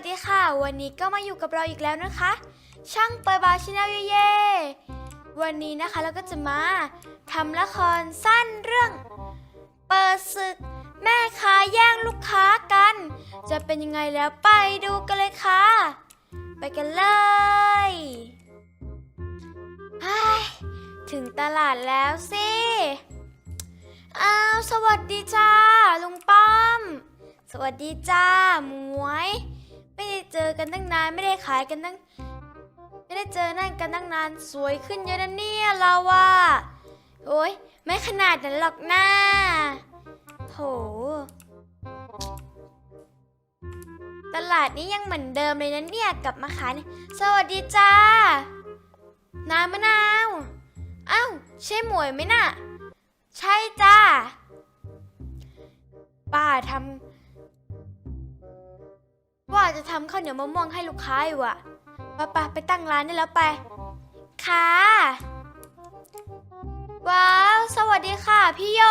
สดีค่ะ วันนี้ก็มาอยู่กับเราอีกแล้วนะคะ ช่างเปิดบาร์ชแนลเย่ๆวันนี้นะคะเราก็จะมาทำละครสั้นเรื่อง เปิดศึก แม่ค้าแย่งลูกค้ากัน จะเป็นยังไงแล้วไปดูกันเลยค่ะ ไปกันเลยถึงตลาดแล้วสิอ้าวสวัสดีจ้าลุงป้อมสวัสดีจ้าหมวย ไม่ได้เจอกันตั้งนานไม่ได้ขายกันตั้ง ไม่ได้เจอนั่นกันตั้งนานสวยขึ้นเยอะนะเนี่ยเราว่า โอ้ยไม่ขนาดนั้นหรอกหน้าโถตลาดนี้ยังเหมือนเดิมเลยนะเนี่ยกลับมาขายสวัสดีจ้า น้ำมะนาวอ้าวใช่หมวยไหมน่ะ ใช่จ้าป้าทำ ว่าจะทำข้าวเหนียวมะม่วงให้ลูกค้าอยู่อะป้าป้าไปตั้งร้านได้แล้วไป ค่ะ ว้าว สวัสดีค่ะ พี่โย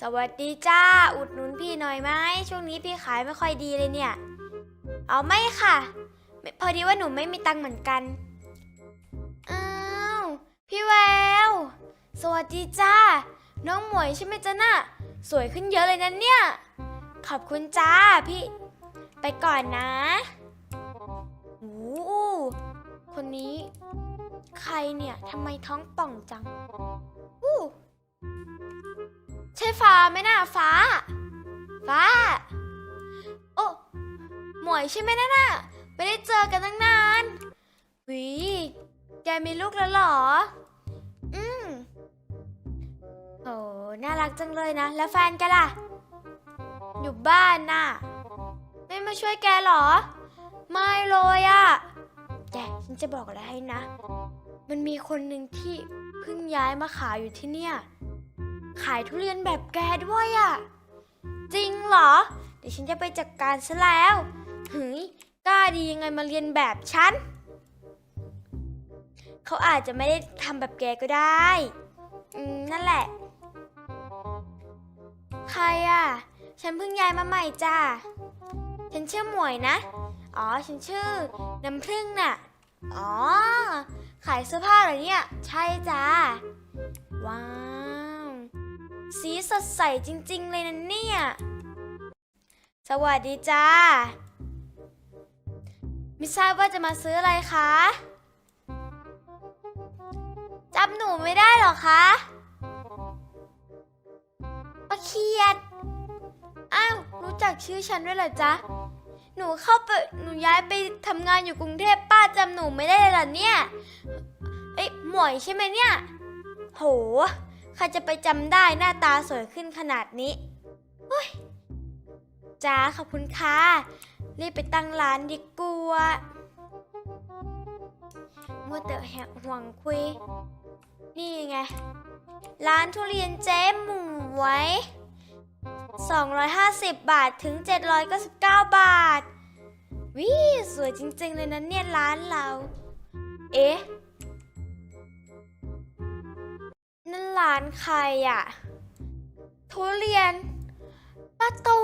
สวัสดีจ้า อุดหนุนพี่หน่อยไหมช่วงนี้พี่ขายไม่ค่อยดีเลยเนี่ย เอาไม่ค่ะ พอดีว่าหนูไม่มีตังค์เหมือนกัน อ้าว พี่แวว สวัสดีจ้า น้องหมวยใช่ไหมจ๊ะน่ะ สวยขึ้นเยอะเลยนะเนี่ย ขอบคุณจ้าพี่ ไปก่อนนะโอ้คนนี้ ใครเนี่ยทำไมท้องป่องจังอู้ใช่ฟ้าไหมน่ะฟ้า ฟ้า โอ้หมวยใช่ไหมน่ะน่ะไม่ได้เจอกันตั้งนานวิแกมีลูกแล้วหรอ อืมโอ้น่ารักจังเลยนะ แล้วแฟนแกล่ะ อยู่บ้านน่ะ ไม่มาช่วยแกเหรอ ไม่เลยอะแกฉันจะบอกอะไรให้นะ มันมีคนหนึ่งที่เพิ่งย้ายมาขายอยู่ที่เนี่ย ขายทุเรียนแบบแกด้วยอะจริงเหรอ เดี๋ยวฉันจะไปจัดกการซะแล้วหึยกล้าดียังไงมาเรียนแบบฉัน เขาอาจจะไม่ได้ทำแบบแกก็ได้ อืม นั่นแหละ ใครอะ ฉันเพิ่งย้ายมาใหม่จ้า ฉันชื่อหมวยนะ อ๋อ ฉันชื่อน้ำพึ่งน่ะ อ๋อ ขายเสื้อผ้าเหรอเนี่ย ใช่จ้า ว้าว สีสดใสจริง ๆ เลยนะเนี่ย สวัสดีจ้า ไม่ทราบว่าจะมาซื้ออะไรคะจำหนูไม่ได้หรอคะป้าเคียด อ้าว รู้จักชื่อฉันด้วยเหรอจ๊ะ หนูเข้าไปหนูย้ายไปทำงานอยู่กรุงเทพป้าจำหนูไม่ได้เลยเหรอเนี่ยเอ้ยหมวยใช่ไหมเนี่ย โหใครจะไปจำได้หน้าตาสวยขึ้นขนาดนี้เฮ้ยจ้าขอบคุณค่ะ รีบไปตั้งร้านดีกว่ามัวแต่แหกห่วงคุย นี่ไง ร้านทุเรียนเจ๊หมวย 250 บาทถึง 799 บาท วิสวยจริง ๆ เลยนะเนี่ยร้านเรา เอ๊ะ นั่นร้านใครอะทุเรียนป้าตู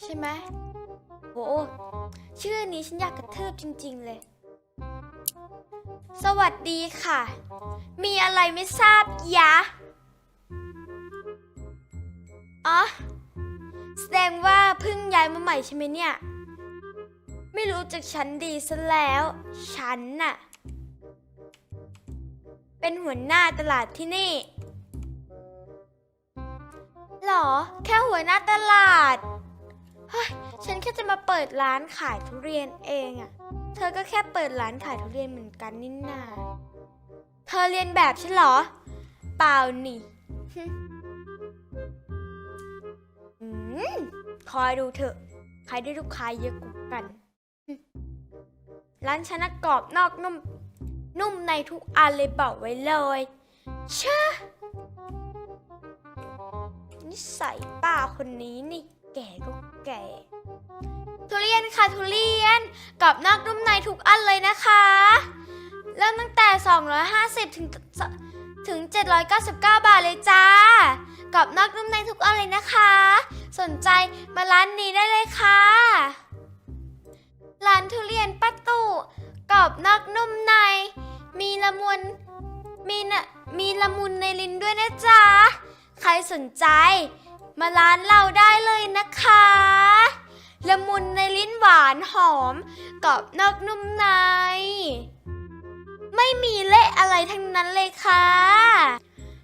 ใช่ไหมโหชื่อนี้ฉันอยากกระเทืบจริง ๆ เลย สวัสดีค่ะ มีอะไรไม่ทราบยะ อ๋อ แสดงว่าเพิ่งย้ายมาใหม่ใช่ไหมเนี่ย ไม่รู้จักฉันดีซะแล้ว ฉันน่ะ เป็นหัวหน้าตลาดที่นี่หรอ แค่หัวหน้าตลาด เฮ้ย ฉันแค่จะมาเปิดร้านขายทุเรียนเองอะเธอก็แค่เปิดร้านขายทุเรียนเหมือนกันนี่นา เธอเรียนแบบฉันเหรอ เปล่านี่ คอยดูเถอะ ใครได้ลูกค้าเยอะกว่ากัน ร้านฉันะกรอบนอกนุ่ม นุ่มในทุกอันเลยบอกไว้เลยเชอนิสัยป้าคนนี้นี่แก่ก็แก่ ทุเรียนค่ะทุเรียนกรอบนอกนุ่มในทุกอันเลยนะคะ เริ่มตั้งแต่ 250 ถึง ถึง 799 บาทเลยจ้ากรอบนอกนุ่มในทุกอันเลยนะคะ สนใจมาร้านนี้ได้เลยค่ะ ร้านทุเรียนป้าตู่กรอบนอกนุ่มใน มีละมุนมีนะมีละมุนในลิ้นด้วยนะจ๊ะ ใครสนใจ มาร้านเราได้เลยนะคะ ละมุนในลิ้นหวานหอมกรอบนอกนุ่มใน ไม่มีเละอะไรทั้งนั้นเลยค่ะ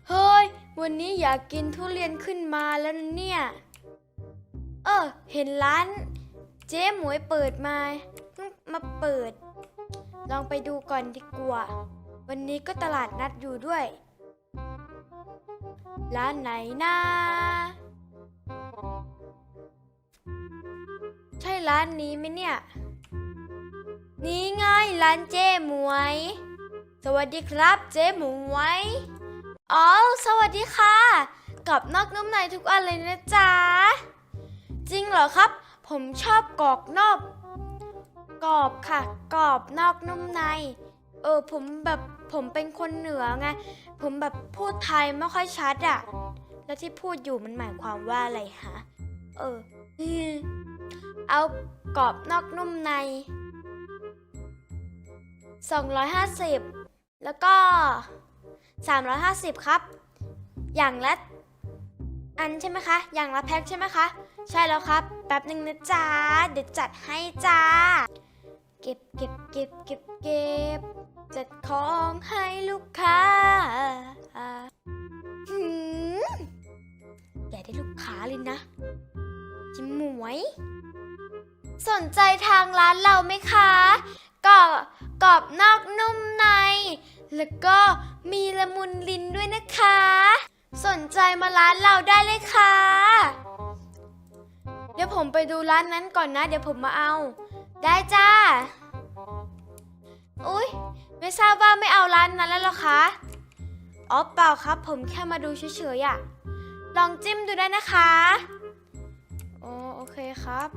เฮ้ย วันนี้อยากกินทุเรียนขึ้นมาแล้วนะเนี่ย เออ เห็นร้าน เจ๊หมวยเปิดมามาเปิด ลองไปดูก่อนดีกว่า วันนี้ก็ตลาดนัดอยู่ด้วย ร้านไหนนะใช่ร้านนี้ไหมเนี่ย นี่ไงร้านเจ๊หมวย สวัสดีครับเจ๊หมูไวยอ๋อ สวัสดีค่ะกรอบนอกนุ่มในทุกอันเลยนะจ๊ะ จริงเหรอครับ ผมชอบกรอบนอกกรอบค่ะกรอบนอกนุ่มใน เออผมแบบผมเป็นคนเหนือไง ผมแบบพูดไทยไม่ค่อยชัดอะแล้วที่พูดอยู่มันหมายความว่าอะไรฮะ เอออืมเอากรอบนอกนุ่มใน 250 แล้วก็ 350 ครับ อย่างละอันใช่ไหมคะ อย่างละแพ็คใช่ไหมคะ ใช่แล้วครับ แป๊บหนึ่งนะจ๊ะ เดี๋ยวจัดให้จ้า เก็บเก็บเก็บเก็บเก็บจัดของให้ลูกค้าหืมแกได้ลูกค้าเลยนะจิมหมวย สนใจทางร้านเราไหมคะกรอบกรอบนอกนุ่มใน แล้วก็มีละมุนลิ้นด้วยนะคะ สนใจมาร้านเราได้เลยค่ะ เดี๋ยวผมไปดูร้านนั้นก่อนนะ เดี๋ยวผมมาเอา ได้จ้า อุ๊ย ไม่ทราบว่าไม่เอาร้านนั้นแล้วหรอคะ อ๋อเปล่าครับ ผมแค่มาดูเฉยๆอะลองจิ้มดูได้นะคะอ๋อโอเคครับ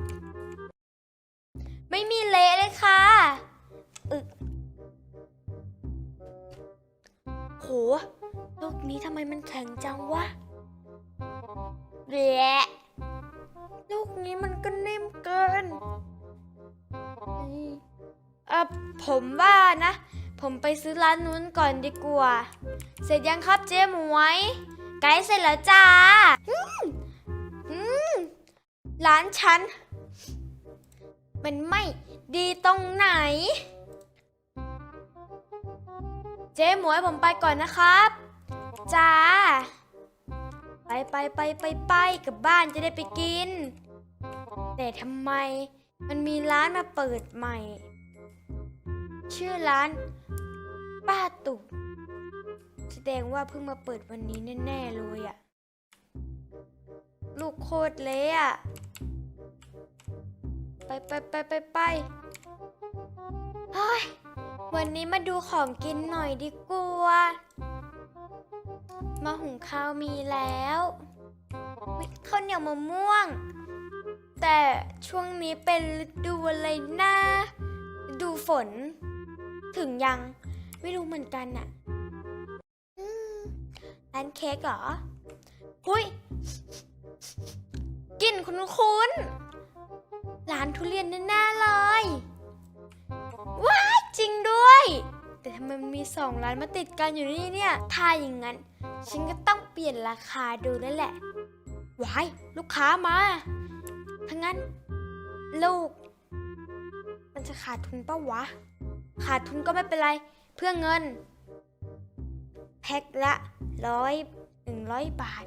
ไม่มีเละเลยค่ะ โหโลกนี้ทำไมมันแข็งจังวะเละลูกนี้มันก็นิ่มเกินนี่เออผมว่านะ ผมไปซื้อร้านนู้นก่อนดีกว่า เสร็จยังครับเจ๊หมวย ไกด์เสร็จแล้วจ้าอืมอืมร้านฉัน มันไม่ดีตรงไหน เจ๊หมวยผมไปก่อนนะครับจ้าไปไปไปไปไปกลับบ้านจะได้ไปกิน แต่ทำไมมันมีร้านมาเปิดใหม่ ชื่อร้าน ป้าตุกแสดงว่าเพิ่งมาเปิดวันนี้แน่ๆเลยอะลูกโคตรเละอะไปไปไปไปไปเฮ้ย วันนี้มาดูของกินหน่อยดีกว่ามาหุงข้าวมีแล้วข้าวเหนียวมะม่วง แต่ช่วงนี้เป็นฤดูอะไรนะดูฝน ถึงยังไม่รู้เหมือนกันอะอืมร้านเค้กเหรอหุ้ยกลิ่นคุ้นๆร้านทุเรียนแน่ๆเลย ว้ายจริงด้วย แต่ทำไมมันมีสองร้านมาติดกันอยู่นี่เนี่ยถ้าอย่างนั้น ฉันก็ต้องเปลี่ยนราคาดูแล้วแหละว้ายลูกค้ามาถ้างั้น ลูก มันจะขาดทุนปะวะ ขาดทุนก็ไม่เป็นไร เพื่อเงิน แพ็คละร้อยหนึ่งร้อยบาท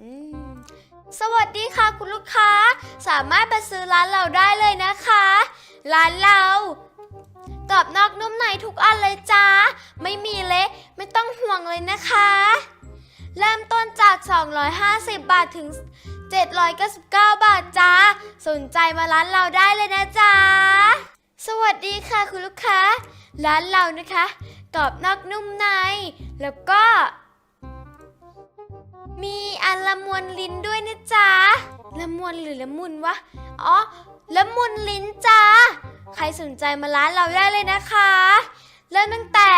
อืมสวัสดีค่ะคุณลูกค้า สามารถไปซื้อร้านเราได้เลยนะคะ ร้านเรา กรอบนอกนุ่มในทุกอันเลยจ้า ไม่มีเละไม่ต้องห่วงเลยนะคะ เริ่มต้นจาก 250 บาทถึง 799 บาทจ้า สนใจมาร้านเราได้เลยนะจ๊ะสวัสดีค่ะคุณลูกค้า ร้านเรานะคะกรอบนอกนุ่มใน แล้วก็ มีอันละมวนลิ้นด้วยนะจ๊ะละมวนหรือละมุนวะ อ๋อ ละมุนลิ้นจ้า ใครสนใจมาร้านเราได้เลยนะคะ เริ่มตั้งแต่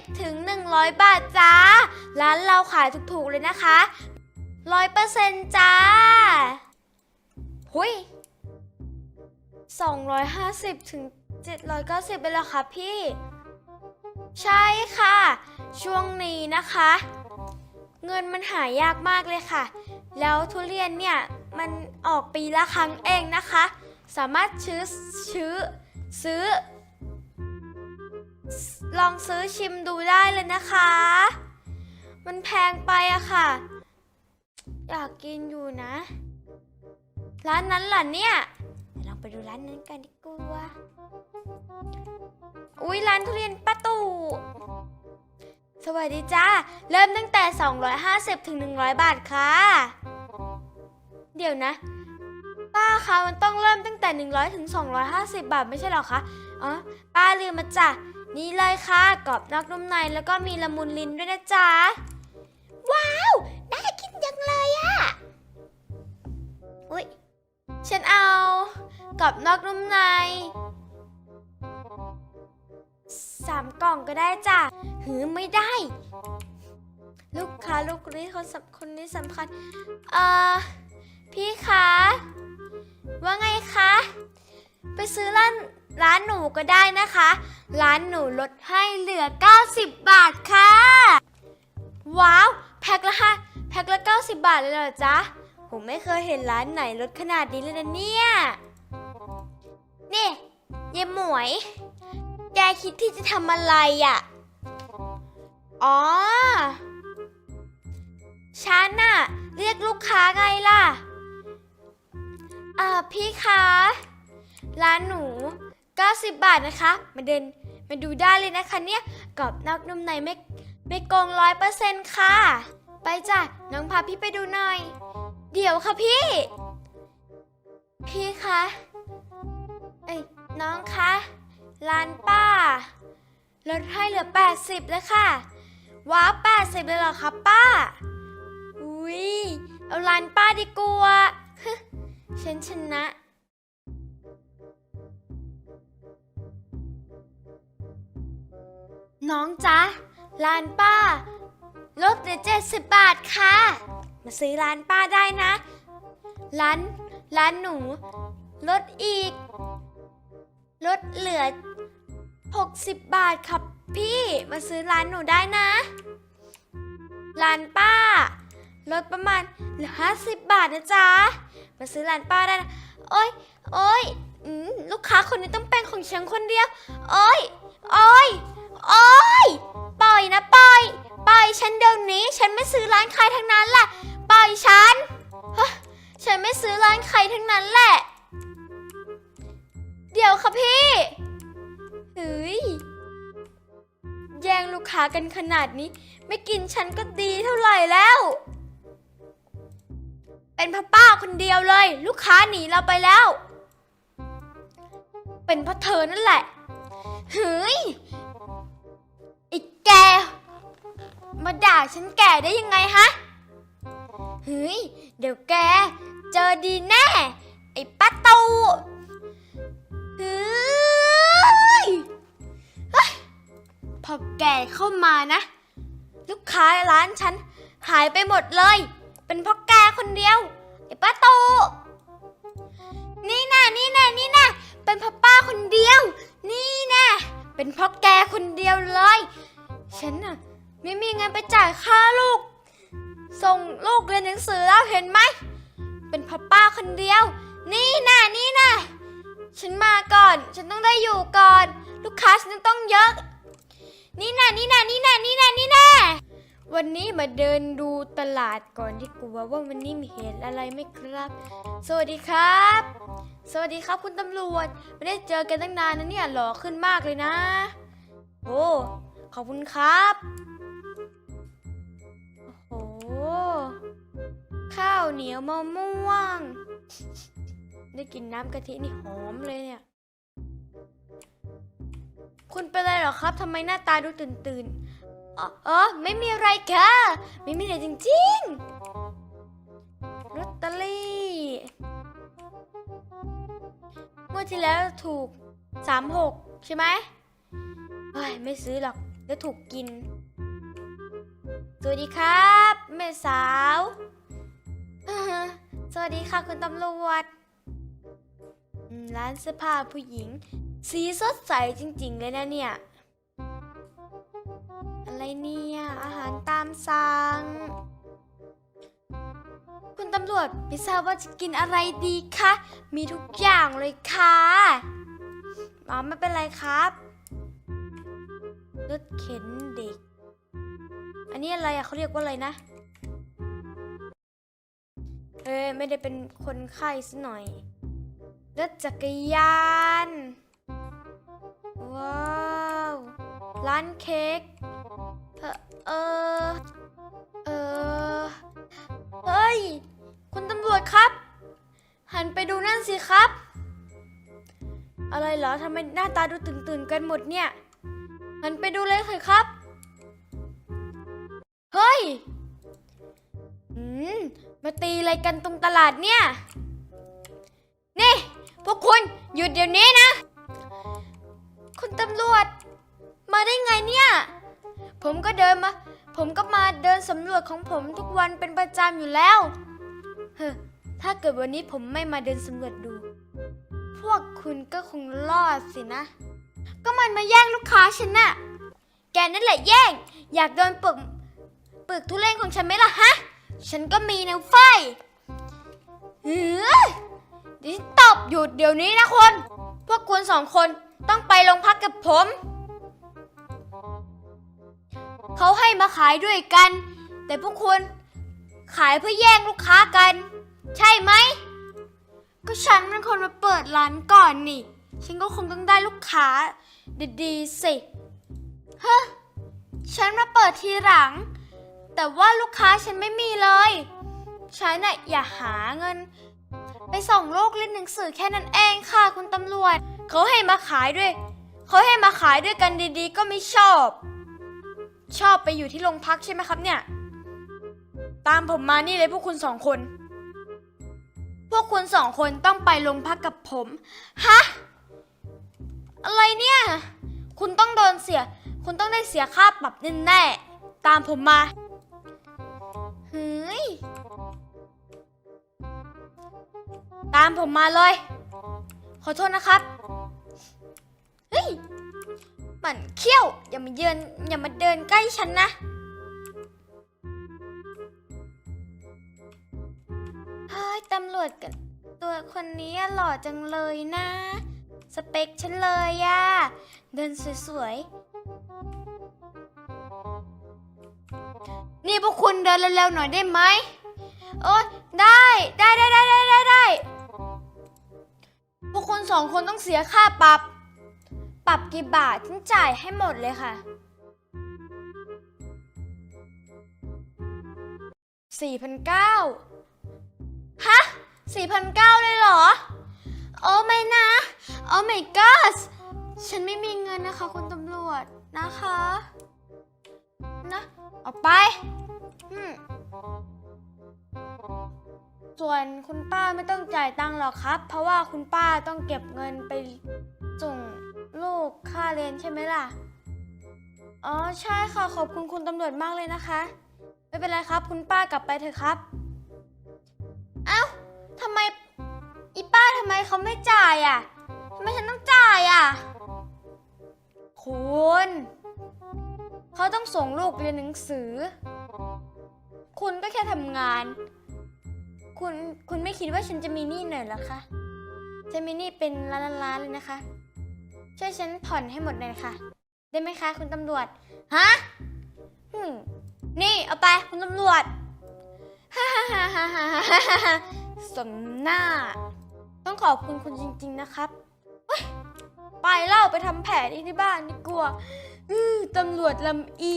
250 ถึง 100 บาทจ้า ร้านเราขายถูกๆเลยนะคะร้อยเปอร์เซ็นต์จ้า หุยสองร้อยห้าสิบถึงเจ็ดร้อยเก้าสิบไปแล้วค่ะพี่ ใช่ค่ะ ช่วงนี้นะคะ เงินมันหายากมากเลยค่ะ แล้วทุเรียนเนี่ย มันออกปีละครั้งเองนะคะ สามารถซื้อซื้อซื้อ ลองซื้อชิมดูได้เลยนะคะ มันแพงไปอะค่ะ อยากกินอยู่นะ ร้านนั้นล่ะเนี่ยลองไปดูร้านนั้นกันดีกว่า อุ๊ยร้านทุเรียนป้าตู่สวัสดีจ้า เริ่มตั้งแต่ 250ถึง100 บาทค่ะ เดี๋ยวนะ ป้าคะมันต้องเริ่มตั้งแต่ 100ถึง250 บาทไม่ใช่หรอคะอ๋อป้าลืมมาจ้ะนี่เลยค่ะกรอบนอกนุ่มในแล้วก็มีละมุนลิ้นด้วยนะจ๊ะว้าวน่ากินจังเลยอะอุ้ยฉันเอากรอบนอกนุ่มในสามกล่องก็ได้จ้ะหือไม่ได้ ลูกค้าลูกนี้คนสำคนนี้สำคัญเอ่อพี่คะ ว่าไงคะ ไปซื้อร้านร้านหนูก็ได้นะคะ ร้านหนูลดให้เหลือ 90 บาทค่ะ ว้าว แพ็คละค่ะแพ็คละ 90 บาทเลยเหรอจ๊ะ ผมไม่เคยเห็นร้านไหนลดขนาดนี้เลยนะเนี่ย นี่เยายหมวย แกคิดที่จะทำอะไรอะ่ะ อ๋อฉันน่ะ เรียกลูกค้าไงล่ะ อ่าพี่คะร้านหนู 90 บาทนะคะมาเดินมาดูได้เลยนะคะเนี่ยกรอบนอกนุ่มในไม่ไม่โกงร้อยเปอร์เซ็นต์ค่ะ ไปจ้ะน้องพาพี่ไปดูหน่อย เดี๋ยวค่ะพี่ พี่คะเอ้ยน้องคะร้านป้าลดให้เหลือ 80เลยค่ะ ว้าว80เลยเหรอคะป้า อุ้ยเอาร้านป้าดีกว่า ฉันชนะ น้องจ๊ะ ร้านป้า ลดเหลือ70บาทค่ะ มาซื้อร้านป้าได้นะ ร้าน ร้านหนู ลดอีก ลดเหลือ 60 บาทครับพี่ มาซื้อร้านหนูได้นะ ร้านป้า ลดประมาณเหลือ50 บาทนะจ๊ะ มาซื้อร้านป้าได้นะโอ๊ยโอ๊ยอืมลูกค้าคนนี้ต้องเป็นของฉันคนเดียว โอ๊ยโอ๊ยโอ๊ยปล่อยนะปล่อยปล่อยฉันเดี๋ยวนี้ ฉันไม่ซื้อร้านใครทั้งนั้นแหละปล่อยฉันฮะฉันไม่ซื้อร้านใครทั้งนั้นแหละ เดี๋ยวค่ะพี่เฮ้ยแย่งลูกค้ากันขนาดนี้ ไม่กินฉันก็ดีเท่าไหร่แล้ว เป็นพ่อป้าคนเดียวเลย ลูกค้าหนีเราไปแล้ว เป็นเพราะเธอนั่นแหละเฮ้ยไอ้แก มาด่าฉันแก่ได้ยังไงฮะเฮ้ยเดี๋ยวแก เจอดีแน่ ไอ้ป้าตูเฮ้ยเฮ้ยพอแกเข้ามานะ ลูกค้าร้านฉันหายไปหมดเลย เป็นเพราะแกคนเดียวไอ้ป้าตูนี่น่ะนี่น่ะนี่น่ะเป็นเพราะป้าคนเดียว นี่น่ะเป็นเพราะแกคนเดียวเลย ฉันน่ะไม่มีเงินไปจ่ายค่าลูก ส่งลูกเรียนหนังสือแล้วเห็นไหม เป็นเพราะป้าคนเดียว นี่น่ะนี่น่ะฉันมาก่อน ฉันต้องได้อยู่ก่อน ลูกค้าฉันต้องเยอะ นี่น่ะนี่น่ะนี่น่ะนี่น่ะนี่น่ะ วันนี้มาเดินดูตลาดก่อนดีกว่าว่าวันนี้มีเหตุอะไรไหมครับ สวัสดีครับ สวัสดีครับคุณตำรวจ ไม่ได้เจอกันตั้งนานนะเนี่ยหล่อขึ้นมากเลยนะ โอ้ขอบคุณครับ โอ้โห ข้าวเหนียวมะม่วง ได้กินน้ำกะทินี่หอมเลยเนี่ย คุณเป็นอะไรหรอครับทำไมหน้าตาดูตื่นตื่น อ๋อออไม่มีอะไรค่ะ ไม่มีอะไรจริงๆลอตเตอรี่งวดที่แล้วถูกสามหกใช่ไหมเฮ้ยไม่ซื้อหรอกเดี๋ยวถูกกิน สวัสดีครับ แม่สาว สวัสดีค่ะคุณตำรวจร้านเสื้อผ้าผู้หญิง สีสดใสจริง ๆ เลยนะเนี่ย อะไรเนี่ย อาหารตามสั่ง คุณตำรวจไม่ทราบว่าจะกินอะไรดีคะ มีทุกอย่างเลยค่ะอ๋อไม่เป็นไรครับรถเข็นเด็ก อันนี้อะไรอะเขาเรียกว่าอะไรนะ เอ้ยไม่ได้เป็นคนไข้ซะหน่อยรถจักรยาน ว้าว ร้านเค้ก เออ เออ เฮ้ย คุณตำรวจครับ หันไปดูนั่นสิครับ อะไรเหรอทำไมหน้าตาดูตื่นตื่นๆกันหมดเนี่ย หันไปดูเลยเถอะครับ เฮ้ย อืม มาตีอะไรกันตรงตลาดเนี่ย นี่ พวกคุณหยุดเดี๋ยวนี้นะ คุณตำรวจ มาได้ไงเนี่ย ผมก็เดินมา ผมก็มาเดินสำรวจของผมทุกวันเป็นประจำอยู่แล้ว เฮ้อถ้าเกิดวันนี้ผมไม่มาเดินสำรวจดู พวกคุณก็คงรอดสินะ ก็มันมาแย่งลูกค้าฉันน่ะ แกนั่นแหละแย่ง อยากโดนปึกปึกทุเรศของฉันไหมล่ะฮะ ฉันก็มีนะไฟเฮ้ยดิฉันตอบหยุดเดี๋ยวนี้นะคน พวกคุณสองคนต้องไปโรงพักกับผม เขาให้มาขายด้วยกัน แต่พวกคุณขายเพื่อแย่งลูกค้ากัน ใช่ไหม ก็ฉันเป็นคนมาเปิดร้านก่อนนี่ ฉันก็คงต้องได้ลูกค้าดีๆสิเฮ้ฉันมาเปิดทีหลัง แต่ว่าลูกค้าฉันไม่มีเลย ฉันน่ะอย่าหาเงิน ไปส่งโลกเรียนหนังสือแค่นั้นเองค่ะคุณตำรวจ เขาให้มาขายด้วย เขาให้มาขายด้วยกันดีๆ ก็ไม่ชอบ ชอบไปอยู่ที่โรงพักใช่ไหมครับเนี่ย ตามผมมานี่เลยพวกคุณสองคน พวกคุณสองคนต้องไปโรงพักกับผม ฮะ อะไรเนี่ย คุณต้องโดนเสีย คุณต้องได้เสียค่าปรับแน่ๆตามผมมา เฮ้ย ตามผมมาเลย ขอโทษนะครับ เฮ้ย มันเขี้ยว อย่ามาเยือนอย่ามาเดินใกล้ฉันนะเฮ้ยตำรวจกัน ตัวคนนี้หล่อจังเลยนะ สเปคฉันเลยอะเดินสวยๆ นี่พวกคุณเดินเร็วๆหน่อยได้ไหมโอ๊ยได้ได้ได้ได้ได้ได้ได้พวกคุณสองคนต้องเสียค่าปรับ ปรับกี่บาทฉันจ่ายให้หมดเลยค่ะสี่พันเก้าฮะสี่พันเก้าเลยเหรอ โอ้ไม่นะ โอ้ my god ฉันไม่มีเงินนะคะคุณตำรวจนะคะ นะออกไปอืมส่วนคุณป้าไม่ต้องจ่ายตังค์หรอกครับ เพราะว่าคุณป้าต้องเก็บเงินไปส่ง ลูกค่าเรียนใช่ไหมล่ะ อ๋อใช่ค่ะ ขอบคุณคุณตำรวจมากเลยนะคะ ไม่เป็นไรครับ คุณป้ากลับไปเถอะครับ เอ้าทำไมอีป้าทำไมเขาไม่จ่ายอะทำไมฉันต้องจ่ายอะ คุณ เขาต้องส่งลูกเรียนหนังสือ คุณก็แค่ทำงาน คุณ คุณไม่คิดว่าฉันจะมีหนี้หน่อยเหรอคะ จะมีหนี้เป็นล้านล้านๆเลยนะคะ ช่วยฉันผ่อนให้หมดหน่อยค่ะได้ไหมคะ คุณตำรวจ ฮะอืมนี่เอาไปคุณตำรวจ ฮ่าฮ่าฮ่าฮ่าฮ่าฮ่าสมหน้า ต้องขอบคุณคุณจริง ๆ นะครับเฮ้ยไปเล่าไปทำแผนที่บ้านดีกว่าอื้อตำรวจลำอี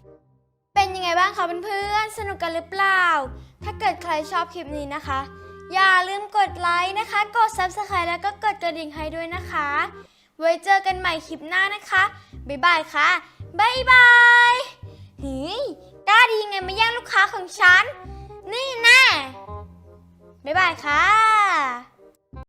เป็นยังไงบ้างคะเพื่อนๆ สนุกกันหรือเปล่า ถ้าเกิดใครชอบคลิปนี้นะคะ อย่าลืมกดไลค์นะคะ กด Subscribe แล้วก็กดกระดิ่งให้ด้วยนะคะ ไว้เจอกันใหม่คลิปหน้านะคะ บ๊ายบายค่ะ บ๊ายบายเฮ้ยกล้าดีไงมาแย่งลูกค้าของฉัน นี่แน่บ๊ายบายค่ะ